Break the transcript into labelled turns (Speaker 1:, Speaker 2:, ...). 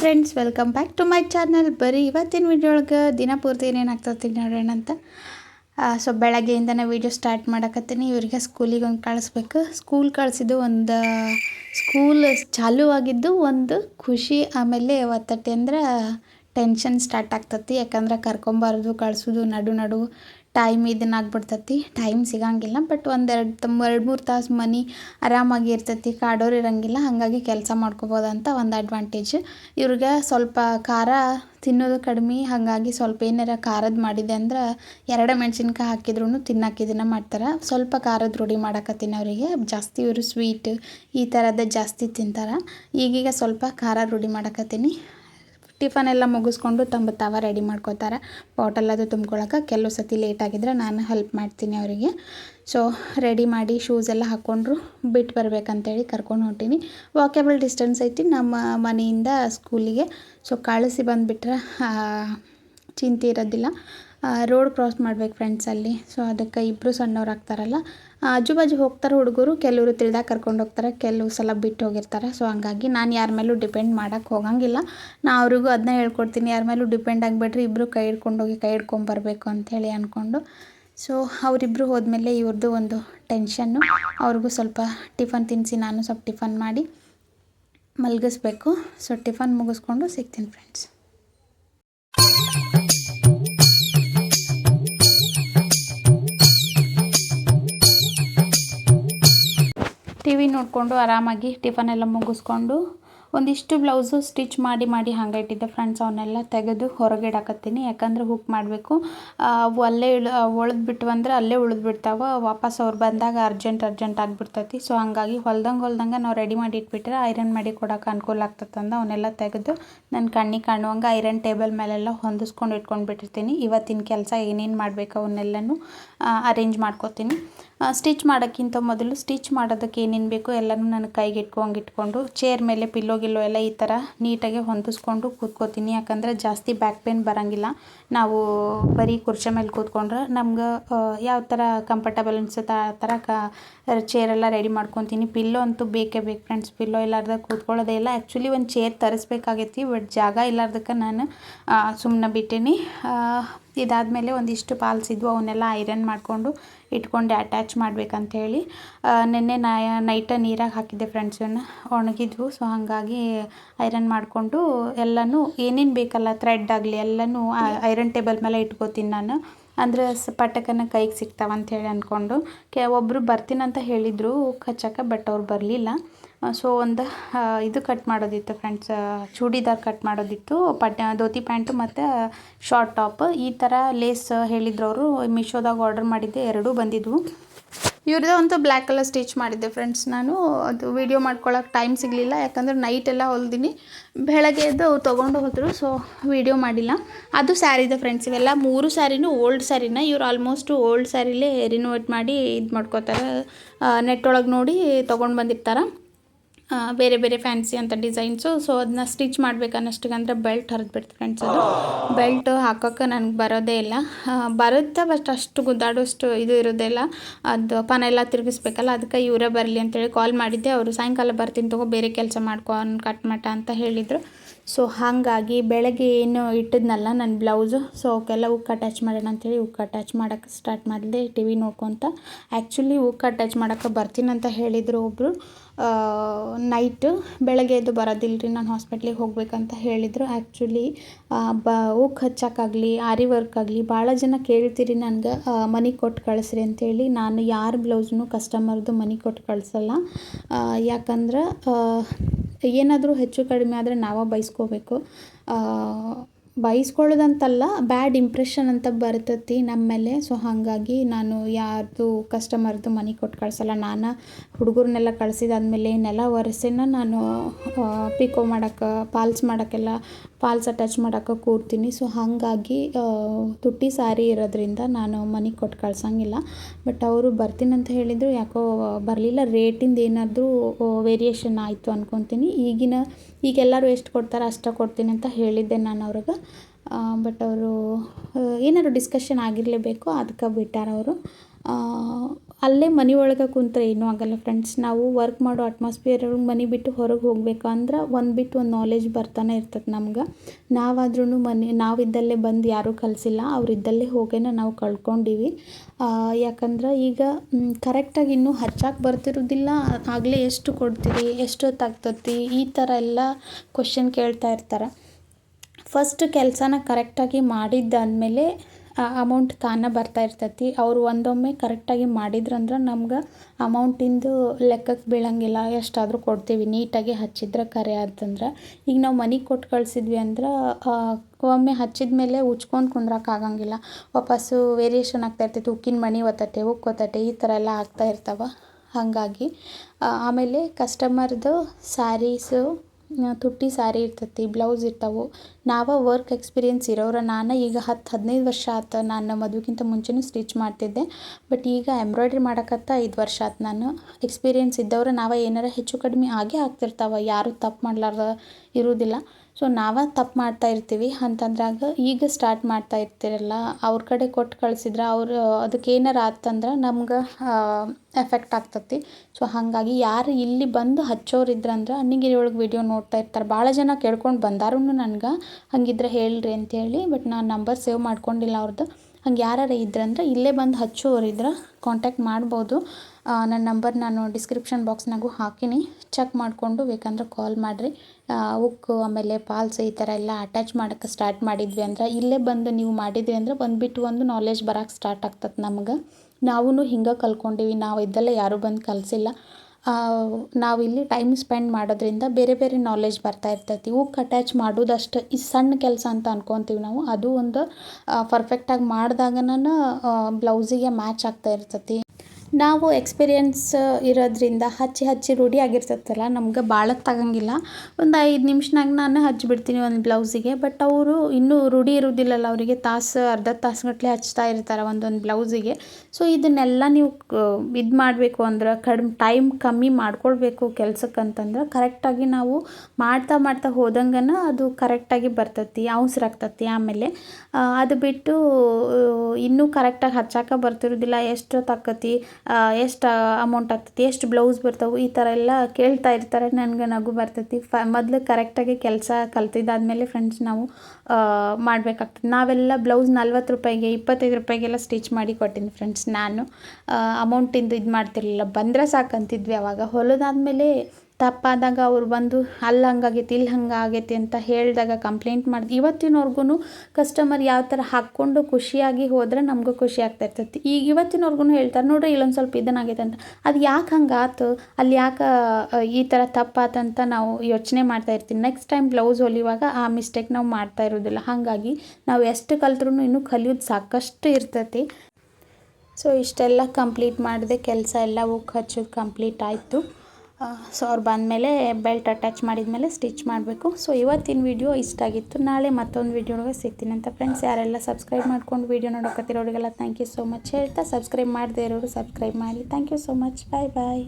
Speaker 1: Friends welcome back to my channel ಬರೀ ಇವತ್ತಿನ video ಒಳಗೆ ದಿನ ಪೂರ್ತಿ ಏನೇನು ಆಗ್ತದೆ ನೋಡೋಣ ಅಂತ. ಸೊ ಬೆಳಗ್ಗೆಯಿಂದನೇ ವೀಡಿಯೋ ಸ್ಟಾರ್ಟ್ ಮಾಡಕತ್ತೀನಿ. ಇವರಿಗೆ ಸ್ಕೂಲಿಗೆ ಒಂದು ಕಳಿಸ್ಬೇಕು. ಸ್ಕೂಲ್ ಕಳಿಸಿದ್ದು ಒಂದು ಸ್ಕೂಲ್ ಚಾಲು ಆಗಿದ್ದು ಒಂದು ಖುಷಿ, ಆಮೇಲೆ ಒತ್ತಟ್ಟಿ ಅಂದ್ರೆ ಟೆನ್ಷನ್ ಸ್ಟಾರ್ಟ್ ಆಗ್ತತಿ. ಯಾಕಂದ್ರೆ ಕರ್ಕೊಂಬಾರ್ದು, ಕಳ್ಸೋದು, ನಡು ನಡು ಟೈಮ್ ಇದನ್ನಾಗ್ಬಿಡ್ತತಿ ಟೈಮ್ ಸಿಗಂಗಿಲ್ಲ ಬಟ್ ಒಂದೆರಡು ತಮ್ಮ ಎರಡು ಮೂರು ತಾಸು ಮನೆ ಆರಾಮಾಗಿ ಇರ್ತೈತಿ. ಕಾಡೋರು ಇರಂಗಿಲ್ಲ, ಹಾಗಾಗಿ ಕೆಲಸ ಮಾಡ್ಕೋಬೋದಂತ ಒಂದು ಅಡ್ವಾಂಟೇಜ್ ಇವ್ರಿಗೆ ಸ್ವಲ್ಪ ಖಾರ ತಿನ್ನೋದು ಕಡಿಮೆ, ಹಾಗಾಗಿ ಸ್ವಲ್ಪ ಏನಾರ ಖಾರದ ಮಾಡಿದೆ ಅಂದ್ರೆ ಎರಡು ಮೆಣಸಿನ್ಕಾಯಿ ಹಾಕಿದ್ರು ತಿನ್ನಕ್ಕೆ ಇದನ್ನು ಮಾಡ್ತಾರೆ. ಸ್ವಲ್ಪ ಖಾರದ ರೂಢಿ ಮಾಡಕತ್ತೀನಿ ಅವರಿಗೆ. ಜಾಸ್ತಿ ಇವರು ಸ್ವೀಟ್ ಈ ಥರದ ಜಾಸ್ತಿ ತಿಂತಾರೆ. ಈಗೀಗ ಸ್ವಲ್ಪ ಖಾರ ರೂಢಿ ಮಾಡಕತ್ತೀನಿ. ಟಿಫನ್ ಎಲ್ಲ ಮುಗಿಸ್ಕೊಂಡು ತಮ್ಮ ತವ ರೆಡಿ ಮಾಡ್ಕೋತಾರೆ. ಬಾಟಲ್ ಅದು ತುಂಬ್ಕೊಳಕ್ಕೆ ಕೆಲವು ಸತಿ ಲೇಟ್ ಆಗಿದ್ರೆ ನಾನು ಹೆಲ್ಪ್ ಮಾಡ್ತೀನಿ ಅವರಿಗೆ. ಸೊ ರೆಡಿ ಮಾಡಿ ಶೂಸ್ ಎಲ್ಲ ಹಾಕ್ಕೊಂಡ್ರು ಬಿಟ್ಟು ಬರ್ಬೇಕಂತೇಳಿ ಕರ್ಕೊಂಡು ಹೊಂಟೀನಿ. ವಾಕೇಬಲ್ ಡಿಸ್ಟೆನ್ಸ್ ಐತಿ ನಮ್ಮ ಮನೆಯಿಂದ ಸ್ಕೂಲಿಗೆ ಸೊ ಕಳಿಸಿ ಬಂದುಬಿಟ್ರೆ ಚಿಂತೆ ಇರೋದಿಲ್ಲ. ರೋಡ್ ಕ್ರಾಸ್ ಮಾಡ್ಬೇಕು ಫ್ರೆಂಡ್ಸ್ ಅಲ್ಲಿ. ಸೊ ಅದಕ್ಕೆ ಇಬ್ಬರು ಸಣ್ಣವ್ರು ಆಗ್ತಾರಲ್ಲ. ಆಜು ಬಾಜು ಹೋಗ್ತಾರೆ ಹುಡುಗರು, ಕೆಲವರು ತಿಳಿದಾಗ ಕರ್ಕೊಂಡು ಹೋಗ್ತಾರೆ, ಕೆಲವು ಸಲ ಬಿಟ್ಟು ಹೋಗಿರ್ತಾರೆ. ಸೊ ಹಂಗಾಗಿ ನಾನು ಯಾರ ಮೇಲೂ ಡಿಪೆಂಡ್ ಮಾಡೋಕ್ಕೆ ಹೋಗಂಗಿಲ್ಲ. ನಾ ಅವ್ರಿಗೂ ಅದನ್ನ ಹೇಳ್ಕೊಡ್ತೀನಿ, ಯಾರ ಮೇಲೂ ಡಿಪೆಂಡ್ ಆಗಬೇಡ್ರಿ ಇಬ್ಬರು ಕೈ ಹಿಡ್ಕೊಂಡೋಗಿ ಕೈ ಹಿಡ್ಕೊಂಬರ್ಬೇಕು ಅಂಥೇಳಿ ಅಂದ್ಕೊಂಡು ಸೊ ಅವರಿಬ್ಬರು ಹೋದ್ಮೇಲೆ ಇವ್ರದ್ದು ಒಂದು ಟೆನ್ಷನ್ನು ಅವ್ರಿಗೂ ಸ್ವಲ್ಪ ಟಿಫನ್ ತಿನ್ನಿಸಿ ನಾನು ಸ್ವಲ್ಪ ಟಿಫನ್ ಮಾಡಿ ಮಲಗಿಸ್ಬೇಕು. ಸೊ ಟಿಫನ್ ಮುಗಿಸ್ಕೊಂಡು ಸಿಗ್ತೀನಿ ಫ್ರೆಂಡ್ಸ್ ನೋಡಿಕೊಂಡು ಆರಾಮಾಗಿ ಟಿಫನ್ ಎಲ್ಲ ಮುಗಿಸ್ಕೊಂಡು ಒಂದಿಷ್ಟು ಬ್ಲೌಸು ಸ್ಟಿಚ್ ಮಾಡಿ ಮಾಡಿ ಹಂಗೆ ಇಟ್ಟಿದ್ದೆ ಫ್ರೆಂಡ್ಸ್ ಅವನ್ನೆಲ್ಲ ತೆಗೆದು ಹೊರಗೆ ಇಡಾಕತ್ತೀನಿ. ಯಾಕಂದ್ರೆ ಹುಕ್ ಮಾಡಬೇಕು. ಅವು ಅಲ್ಲೇ ಉಳಿದ್ಬಿಟ್ಟು ಅಂದ್ರೆ ಅಲ್ಲೇ ಉಳಿದು ಬಿಡ್ತಾವೆ. ವಾಪಸ್ ಅವ್ರು ಬಂದಾಗ ಅರ್ಜೆಂಟ್ ಅರ್ಜೆಂಟ್ ಆಗಿಬಿಡ್ತೈತಿ. ಸೊ ಹಂಗಾಗಿ ಹೊಲ್ದಂಗೆ ಹೊಲ್ದಂಗೆ ನಾವು ರೆಡಿ ಮಾಡಿ ಇಟ್ಬಿಟ್ರೆ ಐರನ್ ಮಾಡಿ ಕೊಡೋಕೆ ಅನುಕೂಲ ಆಗ್ತದಂದ ಅವನ್ನೆಲ್ಲ ತೆಗೆದು ನನ್ನ ಕಣ್ಣಿಗೆ ಕಾಣುವಂಗೆ ಐರನ್ ಟೇಬಲ್ ಮೇಲೆಲ್ಲ ಹೊಂದಿಸ್ಕೊಂಡು ಇಟ್ಕೊಂಡು ಬಿಟ್ಟಿರ್ತೀನಿ. ಇವತ್ತಿನ ಕೆಲಸ ಏನೇನು ಮಾಡಬೇಕು ಅವನ್ನೆಲ್ಲನೂ ಅರೇಂಜ್ ಮಾಡ್ಕೋತೀನಿ. ಸ್ಟಿಚ್ ಮಾಡೋಕ್ಕಿಂತ ಮೊದಲು ಸ್ಟಿಚ್ ಮಾಡೋದಕ್ಕೆ ಏನೇನು ಬೇಕು ಎಲ್ಲನೂ ನನಗೆ ಕೈಗೆ ಇಟ್ಕೊಂಗೆ ಇಟ್ಕೊಂಡು ಚೇರ್ ಮೇಲೆ ಪಿಲ್ಲೋ ಗಿಲ್ಲೋ ಎಲ್ಲ ಈ ಥರ ನೀಟಾಗಿ ಹೊಂದಿಸ್ಕೊಂಡು ಕೂತ್ಕೋತೀನಿ. ಯಾಕಂದರೆ ಜಾಸ್ತಿ ಬ್ಯಾಕ್ ಪೇನ್ ಬರೋಂಗಿಲ್ಲ. ನಾವು ಬರೀ ಕುರ್ಚಿ ಮೇಲೆ ಕೂತ್ಕೊಂಡ್ರೆ ನಮ್ಗೆ ಯಾವ ಥರ ಕಂಫರ್ಟಬಲ್ ಅನ್ಸುತ್ತೆ ಆ ಥರ ಕ ಚೇರೆಲ್ಲ ರೆಡಿ ಮಾಡ್ಕೊತೀನಿ. ಪಿಲ್ಲೋ ಅಂತೂ ಬೇಕೇ ಬೇಕು ಫ್ರೆಂಡ್ಸ್ ಪಿಲ್ಲೋ ಇಲ್ಲಾರ್ದಾಗ ಕೂತ್ಕೊಳ್ಳೋದೇ ಇಲ್ಲ. ಆ್ಯಕ್ಚುಲಿ ಒಂದು ಚೇರ್ ತರಿಸ್ಬೇಕಾಗೈತಿ ಬಟ್ ಜಾಗ ಇಲ್ಲಾರ್ದಕ್ಕೆ ನಾನು ಸುಮ್ಮನೆ ಬಿಟ್ಟೀನಿ. ಇದಾದಮೇಲೆ ಒಂದಿಷ್ಟು ಪಾಲ್ಸ್ ಇದ್ವು ಅವನ್ನೆಲ್ಲ ಐರನ್ ಮಾಡಿಕೊಂಡು ಇಟ್ಕೊಂಡೆ ಅಟ್ಯಾಚ್ ಮಾಡ್ಬೇಕಂತೇಳಿ. ನಿನ್ನೆ ನೈಟ ನೀರಾಗೆ ಹಾಕಿದ್ದೆ ಫ್ರೆಂಡ್ಸ್ ಇವನ್ನ ಒಣಗಿದ್ವು, ಸೊ ಹಾಗಾಗಿ ಐರನ್ ಮಾಡಿಕೊಂಡು ಎಲ್ಲನೂ ಏನೇನು ಬೇಕಲ್ಲ, ಥ್ರೆಡ್ ಆಗಲಿ ಎಲ್ಲನೂ ಐರನ್ ಟೇಬಲ್ ಮೇಲೆ ಇಟ್ಕೋತೀನಿ ನಾನು. ಅಂದರೆ ಪಟಕನ ಕೈಗೆ ಸಿಗ್ತಾವಂತ ಹೇಳಿ ಅಂದ್ಕೊಂಡು ಕೆ ಒಬ್ಬರು ಬರ್ತೀನಂತ ಹೇಳಿದರು ಕಚ್ಚಕ್ಕೆ ಬಟ್ ಅವ್ರು ಬರಲಿಲ್ಲ. ಸೊ ಒಂದು ಇದು ಕಟ್ ಮಾಡೋದಿತ್ತು ಫ್ರೆಂಡ್ಸ್ ಚೂಡಿದಾರ್ ಕಟ್ ಮಾಡೋದಿತ್ತು, ಪಟ್ ಧೋತಿ ಪ್ಯಾಂಟು ಮತ್ತು ಶಾರ್ಟ್ ಟಾಪ್ ಈ ಥರ ಲೇಸ್ ಹೇಳಿದ್ರು ಅವರು ಮೀಶೋದಾಗ ಆರ್ಡರ್ ಮಾಡಿದ್ದೆ, ಎರಡೂ ಬಂದಿದ್ವು. ಇವ್ರದ್ದು ಒಂದು ಬ್ಲ್ಯಾಕ್ ಕಲರ್ ಸ್ಟಿಚ್ ಮಾಡಿದ್ದೆ ಫ್ರೆಂಡ್ಸ್ ನಾನು ಅದು ವೀಡಿಯೋ ಮಾಡ್ಕೊಳ್ಳೋಕೆ ಟೈಮ್ ಸಿಗಲಿಲ್ಲ, ಯಾಕಂದ್ರೆ ನೈಟ್ ಎಲ್ಲ ಹೊಲ್ದಿನಿ. ಬೆಳಗ್ಗೆ ಎದ್ದು ತೊಗೊಂಡು ಹೋದರು ಸೊ ವೀಡಿಯೋ ಮಾಡಿಲ್ಲ. ಅದು ಸ್ಯಾರಿದೆ ಫ್ರೆಂಡ್ಸ್ ಇವೆಲ್ಲ ಮೂರು ಸ್ಯಾರಿನೂ ಓಲ್ಡ್ ಸ್ಯಾರಿನ ಇವ್ರು ಆಲ್ಮೋಸ್ಟು ಓಲ್ಡ್ ಸ್ಯಾರಿಲೇ ರಿನೋವೇಟ್ ಮಾಡಿ ಇದು ಮಾಡ್ಕೋತಾರೆ. ನೆಟ್ ಒಳಗೆ ನೋಡಿ ತೊಗೊಂಡು ಬಂದಿರ್ತಾರೆ. ಬೇರೆ ಬೇರೆ ಫ್ಯಾನ್ಸಿ ಅಂತ ಡಿಸೈನ್ಸು ಸೊ ಅದನ್ನ ಸ್ಟಿಚ್ ಮಾಡ್ಬೇಕು ಅನ್ನೋಷ್ಟಿಗೆ ಅಂದರೆ ಬೆಲ್ಟ್ ಹರಿದ್ಬಿಡ್ತು ಫ್ರೆಂಡ್ಸ್ ಅದು. ಬೆಲ್ಟ್ ಹಾಕೋಕೆ ನನಗೆ ಬರೋದೇ ಇಲ್ಲ. ಬರುತ್ತೆ ಬಟ್ ಅಷ್ಟು ಗುದ್ದಾಡೋಷ್ಟು ಇದು ಇರೋದಿಲ್ಲ ಅದು ಪನೆಲ್ಲ ತಿರುಗಿಸ್ಬೇಕಲ್ಲ ಅದಕ್ಕೆ ಇವರೇ ಬರಲಿ ಅಂತೇಳಿ ಕಾಲ್ ಮಾಡಿದ್ದೆ. ಅವರು ಸಾಯಂಕಾಲ ಬರ್ತೀನಿ ತಗೋ, ಬೇರೆ ಕೆಲಸ ಮಾಡ್ಕೊ ಕಟ್ ಮಟ ಅಂತ ಹೇಳಿದರು. ಸೊ ಹಾಗಾಗಿ ಬೆಳಗ್ಗೆ ಏನು ಇಟ್ಟಿದ್ನಲ್ಲ ನನ್ನ ಬ್ಲೌಸು. ಸೊ ಅವಕ್ಕೆಲ್ಲ ಉಕ್ಕ ಅಟ್ಯಾಚ್ ಮಾಡೋಣ ಅಂತೇಳಿ ಉಕ್ಕ ಅಟ್ಯಾಚ್ ಮಾಡೋಕ್ಕೆ ಸ್ಟಾರ್ಟ್ ಮಾಡಿದೆ. ಟಿ ವಿ ನೋಡ್ಕೊತ. ಆ್ಯಕ್ಚುಲಿ ಉಕ್ಕ ಅಟ್ಯಾಚ್ ಮಾಡೋಕ್ಕೆ ಬರ್ತೀನಂತ ಹೇಳಿದರು ಒಬ್ಬರು ನೈಟು ಬೆಳಗ್ಗೆ ಎದ್ದು ಬರೋದಿಲ್ಲ ರೀ ನಾನು ಹಾಸ್ಪಿಟ್ಲಿಗೆ ಹೋಗ್ಬೇಕಂತ ಹೇಳಿದರು. ಆ್ಯಕ್ಚುಲಿ ಬ ಉಕ್ ಹಚ್ಚಕ್ಕಾಗಲಿ, ಆರಿ ವರ್ಕ್ ಆಗಲಿ ಭಾಳ ಜನ ಕೇಳ್ತೀರಿ ನನಗೆ. ಮನೆ ಕೊಟ್ಟು ಕಳಿಸ್ರಿ ಅಂತೇಳಿ ನಾನು ಯಾರ ಬ್ಲೌಸ್ನು ಕಸ್ಟಮರ್ದು ಮನೆ ಕೊಟ್ಟು ಕಳಿಸಲ್ಲ. ಯಾಕಂದ್ರೆ ಏನಾದರೂ ಹೆಚ್ಚು ಕಡಿಮೆ ಆದರೆ ನಾವೇ ಬೈಸ್ಕೋಬೇಕು. ಬೈಸ್ಕೊಳ್ಳೋದಂತಲ್ಲ ಬ್ಯಾಡ್ ಇಂಪ್ರೆಷನ್ ಅಂತ ಬರ್ತತಿ ನಮ್ಮ ಮೇಲೆ. ಸೊ ಹಾಗಾಗಿ ನಾನು ಯಾರ್ದು ಕಸ್ಟಮರ್ದು ಮನೆ ಕೊಟ್ಟು ಕಳಿಸಲ್ಲ. ನಾನು ಹುಡುಗರನ್ನೆಲ್ಲ ಕಳಿಸಿದಾದ್ಮೇಲೆ ನೆಲ ಒರೆಸಿನ ನಾನು ಪಿಕೋ ಮಾಡೋಕ್ಕೆ ಪಾಲ್ಸ್ ಮಾಡೋಕ್ಕೆಲ್ಲ, ಪಾಲ್ಸ್ ಅಟ್ಯಾಚ್ ಮಾಡೋಕ್ಕೆ ಕೂರ್ತೀನಿ. ಸೊ ಹಾಗಾಗಿ ತುಟ್ಟಿ ಸಾರಿ ಇರೋದ್ರಿಂದ ನಾನು ಮನೆಗೆ ಕೊಟ್ಟು ಕಳ್ಸಂಗಿಲ್ಲ. ಬಟ್ ಅವರು ಬರ್ತೀನಂತ ಹೇಳಿದರು, ಯಾಕೋ ಬರಲಿಲ್ಲ. ರೇಟಿಂದ ಏನಾದರೂ ವೇರಿಯೇಷನ್ ಆಯಿತು ಅಂದ್ಕೊತೀನಿ ಈಗಿನ ಈಗ ಎಲ್ಲರೂ ಎಷ್ಟು ಕೊಡ್ತಾರೆ ಅಷ್ಟೇ ಕೊಡ್ತೀನಿ ಅಂತ ಹೇಳಿದ್ದೆ ನಾನು ಅವ್ರಿಗೆ. ಬಟ್ ಅವರು ಏನಾದ್ರು ಡಿಸ್ಕಷನ್ ಆಗಿರಲೇಬೇಕು, ಅದಕ್ಕೆ ಬಿಟ್ಟಾರ ಅವರು. ಅಲ್ಲೇ ಮನೆ ಒಳಗೆ ಕುಂತ್ರೆ ಏನೂ ಆಗಲ್ಲ ಫ್ರೆಂಡ್ಸ್ ನಾವು ವರ್ಕ್ ಮಾಡೋ ಅಟ್ಮಾಸ್ಫಿಯರ್ ಒಳಗೆ ಮನೆ ಬಿಟ್ಟು ಹೊರಗೆ ಹೋಗ್ಬೇಕು ಅಂದ್ರೆ ಒಂದು ಬಿಟ್ಟು ಒಂದು ನಾಲೆಜ್ ಬರ್ತಾನೆ ಇರ್ತದೆ ನಮ್ಗೆ. ನಾವಾದ್ರೂ ಮನೆ, ನಾವಿದ್ದಲ್ಲೇ ಬಂದು ಯಾರೂ ಕಲಿಸಿಲ್ಲ, ಅವರಿದ್ದಲ್ಲೇ ಹೋಗೇನ ನಾವು ಕಳ್ಕೊಂಡೀವಿ. ಯಾಕಂದ್ರೆ ಈಗ ಕರೆಕ್ಟಾಗಿ ಇನ್ನೂ ಹಚ್ಚಕ್ಕೆ ಬರ್ತಿರೋದಿಲ್ಲ, ಆಗಲೇ ಎಷ್ಟು ಕೊಡ್ತೀರಿ, ಎಷ್ಟೊತ್ತಾಗ್ತತಿ, ಈ ಥರ ಎಲ್ಲ ಕ್ವಶನ್ ಕೇಳ್ತಾ ಇರ್ತಾರೆ. ಫಸ್ಟ್ ಕೆಲಸನ ಕರೆಕ್ಟಾಗಿ ಮಾಡಿದ್ದಾದಮೇಲೆ ಅಮೌಂಟ್ ತಾನೇ ಬರ್ತಾ ಇರ್ತೈತಿ. ಅವ್ರು ಒಂದೊಮ್ಮೆ ಕರೆಕ್ಟಾಗಿ ಮಾಡಿದ್ರಂದ್ರೆ ನಮ್ಗೆ ಅಮೌಂಟಿಂದು ಲೆಕ್ಕಕ್ಕೆ ಬೀಳಂಗಿಲ್ಲ. ಎಷ್ಟಾದರೂ ಕೊಡ್ತೀವಿ. ನೀಟಾಗಿ ಹಚ್ಚಿದ್ರೆ ಕರೆ ಅಂತಂದ್ರೆ ಈಗ ನಾವು ಮನೆಗೆ ಕೊಟ್ಟು ಕಳಿಸಿದ್ವಿ ಅಂದ್ರೆ ಒಮ್ಮೆ ಹಚ್ಚಿದ ಮೇಲೆ ಉಚ್ಕೊಂಡು ಕುಂದ್ರಕ್ಕೆ ಆಗಂಗಿಲ್ಲ. ವಾಪಸ್ಸು ವೇರಿಯೇಷನ್ ಆಗ್ತಾ ಇರ್ತೈತಿ. ಉಕ್ಕಿನ ಮಣಿ ಒತ್ತಟೆ ಉಕ್ಕು ಈ ಥರ ಎಲ್ಲ ಆಗ್ತಾ ಇರ್ತಾವೆ. ಹಾಗಾಗಿ ಆಮೇಲೆ ಕಸ್ಟಮರ್ದು ಸ್ಯಾರೀಸು ತುಟ್ಟಿ ಸ್ಯಾರಿ ಇರ್ತೈತಿ, ಬ್ಲೌಸ್ ಇರ್ತಾವೆ. ನಾವೇ ವರ್ಕ್ ಎಕ್ಸ್ಪೀರಿಯನ್ಸ್ ಇರೋರು ನಾನು ಈಗ ಹತ್ತು ಹದಿನೈದು ವರ್ಷ ಆತು. ನಾನು ಮದುವೆಗಿಂತ ಮುಂಚೆನೂ ಸ್ಟಿಚ್ ಮಾಡ್ತಿದ್ದೆ. ಬಟ್ ಈಗ ಎಂಬ್ರಾಯ್ಡ್ರಿ ಮಾಡಕತ್ತ ಐದು ವರ್ಷ ಆತು ನಾನು. ಎಕ್ಸ್ಪೀರಿಯನ್ಸ್ ಇದ್ದವ್ರು ನಾವೇ ಏನಾರ ಹೆಚ್ಚು ಕಡಿಮೆ ಆಗೇ ಆಗ್ತಿರ್ತಾವೆ. ಯಾರೂ ತಪ್ಪು ಮಾಡ್ಲಾರ್ದ ಇರುವುದಿಲ್ಲ ಸೊ ನಾವೇ ತಪ್ಪು ಮಾಡ್ತಾ ಇರ್ತೀವಿ. ಅಂತಂದ್ರಾಗ ಈಗ ಸ್ಟಾರ್ಟ್ ಮಾಡ್ತಾ ಇರ್ತೀರಲ್ಲ, ಅವ್ರ ಕಡೆ ಕೊಟ್ಟು ಕಳ್ಸಿದ್ರೆ ಅವರು ಅದಕ್ಕೆ ಏನಾರು ಆತಂದ್ರೆ ನಮ್ಗೆ ಎಫೆಕ್ಟ್ ಆಗ್ತತಿ. ಸೊ ಹಾಗಾಗಿ ಯಾರು ಇಲ್ಲಿ ಬಂದು ಹಚ್ಚೋರು ಇದ್ರಂದ್ರೆ ಅನ್ನಿಗಿರಿ ಒಳಗೆ ವಿಡಿಯೋ ನೋಡ್ತಾ ಇರ್ತಾರೆ. ಭಾಳ ಜನ ಕೇಳ್ಕೊಂಡು ಬಂದಾರೂ ನನ್ಗೆ. ಹಂಗಿದ್ರೆ ಹೇಳ್ರಿ ಅಂತೇಳಿ ಬಟ್ ನಾನು ನಂಬರ್ ಸೇವ್ ಮಾಡ್ಕೊಂಡಿಲ್ಲ ಅವ್ರದ್ದು ಹಂಗೆ ಯಾರು ಇದ್ರಂದ್ರೆ ಇಲ್ಲೇ ಬಂದು ಹಚ್ಚೋರು ಇದ್ರೆ ಕಾಂಟ್ಯಾಕ್ಟ್ ಮಾಡ್ಬೋದು. ನನ್ನ ನಂಬರ್ ನಾನು ಡಿಸ್ಕ್ರಿಪ್ಷನ್ ಬಾಕ್ಸ್ನಾಗೂ ಹಾಕಿನಿ. ಚೆಕ್ ಮಾಡಿಕೊಂಡು, ಬೇಕಂದ್ರೆ ಕಾಲ್ ಮಾಡಿರಿ. ಉಕ್ಕು, ಆಮೇಲೆ ಪಾಲ್ಸ್ ಈ ಥರ ಎಲ್ಲ ಅಟ್ಯಾಚ್ ಮಾಡೋಕ್ಕೆ ಸ್ಟಾರ್ಟ್ ಮಾಡಿದ್ವಿ ಅಂದ್ರೆ ಇಲ್ಲೇ ಬಂದು ನೀವು ಮಾಡಿದ್ವಿ ಅಂದ್ರೆ ಬಂದುಬಿಟ್ಟು ಒಂದು ನಾಲೆಜ್ ಬರೋಕ್ಕೆ ಸ್ಟಾರ್ಟ್ ಆಗ್ತದೆ ನಮ್ಗೆ. ನಾವೂ ಹಿಂಗೆ ಕಲ್ತ್ಕೊಂಡೀವಿ, ನಾವು ಇದ್ದಲ್ಲೇ ಯಾರೂ ಬಂದು ಕಲಿಸಿಲ್ಲ. ನಾವಿಲ್ಲಿ ಟೈಮ್ ಸ್ಪೆಂಡ್ ಮಾಡೋದ್ರಿಂದ ಬೇರೆ ಬೇರೆ ನಾಲೆಜ್ ಬರ್ತಾ ಇರ್ತೈತಿ. ಉಕ್ ಅಟ್ಯಾಚ್ ಮಾಡೋದಷ್ಟು ಈ ಸಣ್ಣ ಕೆಲಸ ಅಂತ ಅನ್ಕೊತೀವಿ ನಾವು. ಅದು ಒಂದು ಪರ್ಫೆಕ್ಟಾಗಿ ಮಾಡಿದಾಗನ ಬ್ಲೌಸಿಗೆ ಮ್ಯಾಚ್ ಆಗ್ತಾ ಇರ್ತೈತಿ. ನಾವು ಎಕ್ಸ್ಪೀರಿಯನ್ಸ್ ಇರೋದ್ರಿಂದ ಹಚ್ಚಿ ಹಚ್ಚಿ ರೂಢಿ ಆಗಿರ್ತೈತಲ್ಲ, ನಮ್ಗೆ ಭಾಳ ತಗಂಗಿಲ್ಲ ಒಂದು ಐದು ನಿಮಿಷನಾಗ ನಾನು ಹಚ್ಚಿಬಿಡ್ತೀನಿ ಒಂದು ಬ್ಲೌಸಿಗೆ ಬಟ್ ಅವರು ಇನ್ನೂ ರೂಢಿ ಇರುವುದಿಲ್ಲಲ್ಲ ಅವರಿಗೆ ತಾಸು, ಅರ್ಧ ತಾಸುಗಟ್ಲೆ ಹಚ್ತಾ ಇರ್ತಾರೆ ಒಂದೊಂದು ಬ್ಲೌಸಿಗೆ. ಸೊ ಇದನ್ನೆಲ್ಲ ನೀವು ಇದು ಮಾಡಬೇಕು ಅಂದ್ರೆ ಕಡಿಮೆ ಟೈಮ್ ಕಮ್ಮಿ ಮಾಡ್ಕೊಳ್ಬೇಕು ಕೆಲ್ಸಕ್ಕೆ ಅಂತಂದ್ರೆ ಕರೆಕ್ಟಾಗಿ ನಾವು ಮಾಡ್ತಾ ಮಾಡ್ತಾ ಹೋದಂಗನ ಅದು ಕರೆಕ್ಟಾಗಿ ಬರ್ತತಿ ಅವಸರಾಗ್ತತಿ ಆಮೇಲೆ. ಅದು ಬಿಟ್ಟು ಇನ್ನೂ ಕರೆಕ್ಟಾಗಿ ಹಚ್ಚಾಕ ಬರ್ತಿರೋದಿಲ್ಲ, ಎಷ್ಟು ತಕ್ಕತಿ ಎಷ್ಟು ಅಮೌಂಟ್ ಆಗ್ತೈತಿ, ಎಷ್ಟು ಬ್ಲೌಸ್ ಬರ್ತಾವೆ, ಈ ಥರ ಎಲ್ಲ ಕೇಳ್ತಾ ಇರ್ತಾರೆ, ನನಗೆ ನಗು ಬರ್ತೈತಿ. ಫ ಮೊದಲು ಕರೆಕ್ಟಾಗಿ ಕೆಲಸ ಕಲ್ತಿದ್ದಾದ್ಮೇಲೆ ಫ್ರೆಂಡ್ಸ್ ನಾವು ಮಾಡಬೇಕಾಗ್ತದೆ. ನಾವೆಲ್ಲ ಬ್ಲೌಸ್ ನಲ್ವತ್ತು ರೂಪಾಯಿಗೆ, ಇಪ್ಪತ್ತೈದು ರೂಪಾಯಿಗೆಲ್ಲ ಸ್ಟಿಚ್ ಮಾಡಿ ಕೊಟ್ಟಿನಿ ಫ್ರೆಂಡ್ಸ್ ನಾನು ಅಮೌಂಟಿಂದು ಇದು ಮಾಡ್ತಿರ್ಲಿಲ್ಲ. ಬಂದರೆ ಸಾಕಂತಿದ್ವಿ ಅವಾಗ. ಹೊಲದಾದ್ಮೇಲೆ ತಪ್ಪಾದಾಗ ಅವ್ರು ಬಂದು, ಅಲ್ಲಿ, ಹಂಗಾಗೈತಿ, ಇಲ್ಲಿ, ಹಂಗಾಗೈತಿ ಅಂತ ಹೇಳಿದಾಗ ಕಂಪ್ಲೇಂಟ್ ಮಾಡಿದ್. ಇವತ್ತಿನವರೆಗೂ ಕಸ್ಟಮರ್ ಯಾವ ಥರ ಹಾಕ್ಕೊಂಡು ಖುಷಿಯಾಗಿ ಹೋದರೆ ನಮಗೂ ಖುಷಿ ಆಗ್ತಾ ಇರ್ತೈತಿ. ಈಗ ಇವತ್ತಿನವರೆಗೂ ಹೇಳ್ತಾರೆ, ನೋಡ್ರಿ, ಇಲ್ಲೊಂದು ಸ್ವಲ್ಪ ಇದನ್ನಾಗೈತೆ ಅಂತ. ಅದು ಯಾಕೆ ಹಂಗೆ ಆತು ಅಲ್ಲಿ ಯಾಕೆ ಈ ಥರ ತಪ್ಪಾತಂತ ನಾವು ಯೋಚನೆ ಮಾಡ್ತಾ ಇರ್ತೀವಿ. ನೆಕ್ಸ್ಟ್ ಟೈಮ್ ಬ್ಲೌಸ್ ಹೊಲಿಯುವಾಗ ಆ ಮಿಸ್ಟೇಕ್ ನಾವು ಮಾಡ್ತಾ ಇರೋದಿಲ್ಲ. ಹಾಗಾಗಿ ನಾವು ಎಷ್ಟು ಕಲ್ತ್ರೂ ಇನ್ನೂ ಕಲಿಯೋದು ಸಾಕಷ್ಟು ಇರ್ತೈತಿ. ಸೊ ಇಷ್ಟೆಲ್ಲ ಕಂಪ್ಲೀಟ್ ಮಾಡಿದೆ, ಕೆಲಸ ಎಲ್ಲ ಉಕ್ ಹಚ್ಚೋದು ಕಂಪ್ಲೀಟ್ ಆಯಿತು. ಸೊ ಅವ್ರು ಬಂದಮೇಲೆ ಬೆಲ್ಟ್ ಅಟ್ಯಾಚ್ ಮಾಡಿದ್ಮೇಲೆ ಸ್ಟಿಚ್ ಮಾಡಬೇಕು. ಸೊ ಇವತ್ತಿನ ವಿಡಿಯೋ ಇಷ್ಟ ಆಗಿತ್ತು. ನಾಳೆ ಮತ್ತೊಂದು ವಿಡಿಯೋ ಸಿಗ್ತೀನಿ ಅಂತ ಫ್ರೆಂಡ್ಸ್ ಯಾರೆಲ್ಲ ಸಬ್ಸ್ಕ್ರೈಬ್ ಮಾಡ್ಕೊಂಡು ವೀಡಿಯೋ ನೋಡೋಕತ್ತಿರೋರಿಗೆಲ್ಲ ಥ್ಯಾಂಕ್ ಯು ಸೊ ಮಚ್ ಹೇಳ್ತಾ ಸಬ್ಸ್ಕ್ರೈಬ್ ಮಾಡದೇ ಇರೋರು ಸಬ್ಸ್ಕ್ರೈಬ್ ಮಾಡಿ. Thank you so much bye bye